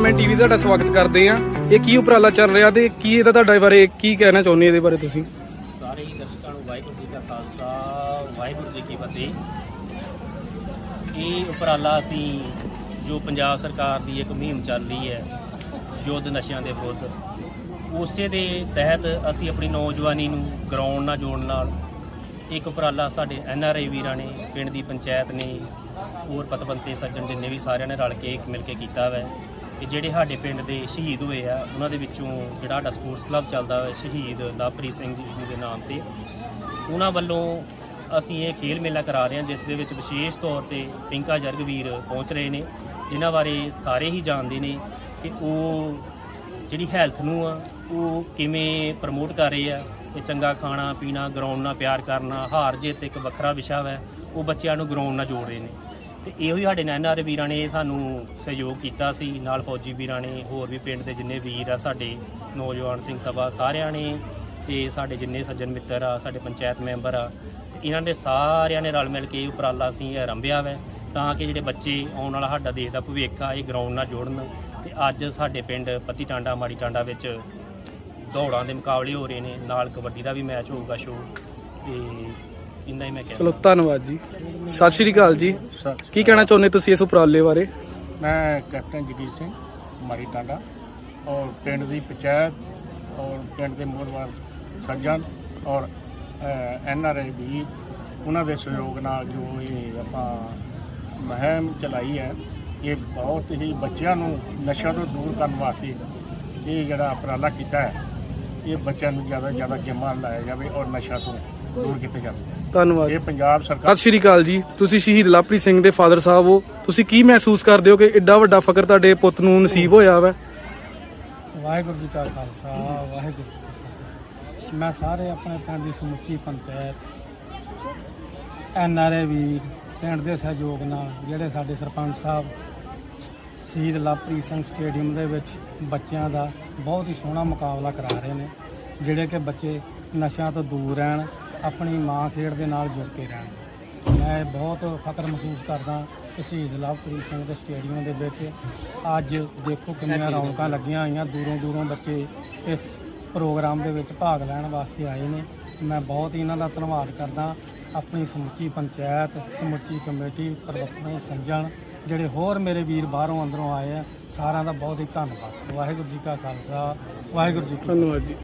Development TV ਤੁਹਾਡਾ ਸਵਾਗਤ ਕਰਦੇ ਆ ਇਹ ਕੀ ਉਪਰਾਲਾ ਚੱਲ ਰਿਹਾ ਤੇ ਕੀ ਇਹਦਾ ਤੁਹਾਡੇ ਬਾਰੇ ਕੀ ਕਹਿਣਾ ਚਾਹੁੰਦੇ ਇਹਦੇ ਬਾਰੇ ਤੁਸੀਂ? ਸਾਰੇ ਹੀ ਦਰਸ਼ਕਾਂ ਨੂੰ ਵਾਹਿਗੁਰੂ ਜੀ ਦਾ ਖਾਲਸਾ, ਵਾਹਿਗੁਰੂ ਜੀ ਕੀ ਫਤਿਹ। ਇਹ ਉਪਰਾਲਾ ਅਸੀਂ ਜੋ ਪੰਜਾਬ ਸਰਕਾਰ ਦੀ ਇੱਕ ਮੁਹਿੰਮ ਚੱਲ ਰਹੀ ਹੈ, ਯੁੱਧ ਨਸ਼ਿਆਂ ਦੇ ਵਿਰੁੱਧ, ਉਸੇ ਦੇ ਤਹਿਤ ਅਸੀਂ ਆਪਣੀ ਨੌਜਵਾਨੀ ਨੂੰ ਗਰਾਊਂਡ ਨਾਲ ਜੋੜਨ ਨਾਲ ਇੱਕ ਉਪਰਾਲਾ ਸਾਡੇ ਐਨ ਆਰ ਆਈ ਵੀਰਾਂ ਨੇ, ਪਿੰਡ ਦੀ ਪੰਚਾਇਤ ਨੇ, ਹੋਰ ਪਤਵੰਤੇ ਸੱਜਣ ਜਿੰਨੇ ਵੀ ਸਾਰਿਆਂ ਨੇ ਰਲ ਕੇ ਇੱਕ ਮਿਲ ਕੇ ਕੀਤਾ ਵੈ। ਕਿ ਜਿਹੜੇ ਸਾਡੇ ਪਿੰਡ ਦੇ ਸ਼ਹੀਦ ਹੋਏ ਆ, ਉਹਨਾਂ ਦੇ ਵਿੱਚੋਂ ਜਿਹੜਾ ਸਾਡਾ ਸਪੋਰਟਸ ਕਲੱਬ ਚੱਲਦਾ ਹੈ ਸ਼ਹੀਦ ਲਵਪ੍ਰੀਤ ਸਿੰਘ ਜੀ ਦੇ ਨਾਮ ਤੇ। ਉਹਨਾਂ ਵੱਲੋਂ ਅਸੀਂ ਇਹ ਖੇਲ ਮੇਲਾ ਕਰਾ ਰਹੇ ਹਾਂ, ਜਿਸ ਦੇ ਵਿੱਚ ਵਿਸ਼ੇਸ਼ ਤੌਰ ਤੇ ਪਿੰਕਾ ਜਰਗਵੀਰ ਪਹੁੰਚ ਰਹੇ ਨੇ। ਜਿਨ੍ਹਾਂ ਬਾਰੇ ਸਾਰੇ ਹੀ ਜਾਣਦੇ ਨੇ ਕਿ ਉਹ ਜਿਹੜੀ ਹੈਲਥ ਨੂੰ ਆ, ਉਹ ਕਿਵੇਂ ਪ੍ਰਮੋਟ ਕਰ ਰਹੇ ਆ। ਤੇ ਚੰਗਾ ਖਾਣਾ ਪੀਣਾ ਗਰਾਊਂਡ ਨਾਲ ਪਿਆਰ ਕਰਨਾ, ਹਾਰ ਜਿੱਤ ਇੱਕ ਵੱਖਰਾ ਵਿਸ਼ਾ ਹੈ ਉਹ ਬੱਚਿਆਂ ਨੂੰ ਗਰਾਊਂਡ ਨਾਲ ਜੋੜ ਰਹੇ ਨੇ। ਤੇ ਇਹੋ ਹੀ ਸਾਡੇ ਨੈਨਾਰੇ ਵੀਰਾਂ ਨੇ ਸਾਨੂੰ ਸਹਿਯੋਗ ਕੀਤਾ ਸੀ, ਨਾਲ ਫੌਜੀ ਵੀਰਾਂ ਨੇ, ਹੋਰ ਵੀ ਪਿੰਡ ਦੇ ਜਿੰਨੇ ਵੀਰ ਆ ਸਾਡੇ, ਨੌਜਵਾਨ ਸਿੰਘ ਸਭਾ ਸਾਰਿਆਂ ਨੇ ਤੇ ਸਾਡੇ ਜਿੰਨੇ ਸੱਜਣ ਮਿੱਤਰ ਆ, ਸਾਡੇ ਪੰਚਾਇਤ ਮੈਂਬਰ ਆ ਇਹਨਾਂ ਦੇ ਸਾਰਿਆਂ ਨੇ ਰਲ ਮਿਲ ਕੇ ਉਪਰਾਲਾ ਅਸੀਂ ਆਰੰਭਿਆ ਵੈ, ਤਾਂ ਕਿ ਜਿਹੜੇ ਬੱਚੇ ਆਉਣ ਵਾਲਾ ਸਾਡਾ ਦੇਸ਼ ਦਾ ਭਵਿੱਖ ਆ, ਇਹ ਗਰਾਊਂਡ ਨਾਲ ਜੋੜਨ। ਤੇ ਅੱਜ ਸਾਡੇ ਪਿੰਡ ਪੱਤੀ ਟਾਂਡਾ, ਮਾੜੀ ਟਾਂਡਾ ਵਿੱਚ ਦੌੜਾਂ ਦੇ ਮੁਕਾਬਲੇ ਹੋ ਰਹੇ ਨੇ, ਨਾਲ ਕਬੱਡੀ ਦਾ ਵੀ ਮੈਚ ਹੋਊਗਾ ਸ਼ੋ ਤੇ ਇੰਨਾ ਹੀ ਮੈਂ ਕਹਿ ਚਲੋ, ਧੰਨਵਾਦ ਜੀ। ਸਤਿ ਸ਼੍ਰੀ ਅਕਾਲ ਜੀ। ਕੀ ਕਹਿਣਾ ਚਾਹੁੰਦੇ ਤੁਸੀਂ ਇਸ ਉਪਰਾਲੇ ਬਾਰੇ? ਮੈਂ ਕੈਪਟਨ ਜਗੀਰ ਸਿੰਘ ਮਾਰੀ ਟਾਂਡਾ ਔਰ ਪਿੰਡ ਦੀ ਪੰਚਾਇਤ ਔਰ ਪਿੰਡ ਦੇ ਮੋਹਰਵਾਰ ਸੱਜਣ ਔਰ ਐਨ ਆਰ ਆਈ ਵੀ ਉਹਨਾਂ ਦੇ ਸਹਿਯੋਗ ਨਾਲ ਜੋ ਇਹ ਆਪਾਂ ਮੁਹਿੰਮ ਚਲਾਈ ਹੈ ਇਹ ਬਹੁਤ ਹੀ ਬੱਚਿਆਂ ਨੂੰ ਨਸ਼ਿਆਂ ਤੋਂ ਦੂਰ ਕਰਨ ਵਾਸਤੇ ਇਹ ਜਿਹੜਾ ਉਪਰਾਲਾ ਕੀਤਾ ਹੈ। ਇਹ ਬੱਚਿਆਂ ਨੂੰ ਜ਼ਿਆਦਾ ਜ਼ਿਆਦਾ ਗੇਮਾਂ ਲਾਇਆ ਜਾਵੇ ਔਰ ਨਸ਼ਾ ਤੋਂ ਦੂਰ ਕੀਤਾ ਜਾਵੇ। ਧੰਨਵਾਦ। ਇਹ ਪੰਜਾਬ ਸਰਕਾਰ ਸਤਿ ਸ਼੍ਰੀ ਅਕਾਲ ਜੀ। ਤੁਸੀਂ ਸ਼ਹੀਦ ਲਵਪ੍ਰੀਤ ਸਿੰਘ ਦੇ ਫਾਦਰ ਸਾਹਿਬ ਹੋ। ਤੁਸੀਂ ਕੀ ਮਹਿਸੂਸ ਕਰਦੇ ਹੋ ਕਿ ਐਡਾ ਵੱਡਾ ਫਕਰ ਤੁਹਾਡੇ ਪੁੱਤ ਨੂੰ ਨਸੀਬ ਹੋਇਆ ਵਾ? ਵਾਹਿਗੁਰੂ ਜੀ ਕਾ ਖਾਲਸਾ ਵਾਹਿਗੁਰੂ ਜੀ ਕੀ ਫਤਿਹ। ਮੈਂ ਸਾਰੇ ਆਪਣੇ ਪਿੰਡ ਦੀ ਸਮੁੱਚੀ ਪੰਚਾਇਤ ਐਨਆਰਏ ਵੀਰ ਪਿੰਡ ਦੇ ਸਹਿਯੋਗ ਨਾਲ ਜਿਹੜੇ ਸਾਡੇ ਸਰਪੰਚ ਸਾਹਿਬ ਸ਼ਹੀਦ ਲਵਪ੍ਰੀਤ ਸਿੰਘ ਸਟੇਡੀਅਮ ਦੇ ਵਿੱਚ ਬੱਚਿਆਂ ਦਾ ਬਹੁਤ ਹੀ ਸੋਹਣਾ ਮੁਕਾਬਲਾ ਕਰਾ ਰਹੇ ਨੇ ਜਿਹੜੇ ਕਿ ਬੱਚੇ ਨਸ਼ਿਆਂ ਤੋਂ ਦੂਰ ਰਹਿਣ ਆਪਣੀ ਮਾਂ ਖੇਡ ਦੇ ਨਾਲ ਜੁੜ ਕੇ ਰਹਿਣ। ਮੈਂ ਬਹੁਤ ਫਖਰ ਮਹਿਸੂਸ ਕਰਦਾ ਕਿ ਸ਼ਹੀਦ ਲਵਪ੍ਰੀਤ ਸਿੰਘ ਦੇ ਸਟੇਡੀਅਮ ਦੇ ਵਿੱਚ ਅੱਜ ਦੇਖੋ ਕਿੰਨੀਆਂ ਰੌਣਕਾਂ ਲੱਗੀਆਂ ਹੋਈਆਂ ਦੂਰੋਂ ਦੂਰੋਂ ਬੱਚੇ ਇਸ ਪ੍ਰੋਗਰਾਮ ਦੇ ਵਿੱਚ ਭਾਗ ਲੈਣ ਵਾਸਤੇ ਆਏ ਨੇ। ਮੈਂ ਬਹੁਤ ਹੀ ਇਹਨਾਂ ਦਾ ਧੰਨਵਾਦ ਕਰਦਾ। ਆਪਣੀ ਸਮੁੱਚੀ ਪੰਚਾਇਤ ਸਮੁੱਚੀ ਕਮੇਟੀ ਪ੍ਰਬੰਧਕਾਂ ਸੰਜਣ ਜਿਹੜੇ ਹੋਰ ਮੇਰੇ ਵੀਰ ਬਾਹਰੋਂ ਅੰਦਰੋਂ ਆਏ ਆ, ਸਾਰਿਆਂ ਦਾ ਬਹੁਤ ਹੀ ਧੰਨਵਾਦ। ਵਾਹਿਗੁਰੂ ਜੀ ਕਾ ਖਾਲਸਾ, ਵਾਹਿਗੁਰੂ ਜੀ ਕੀ ਧੰਨਵਾਦ ਜੀ।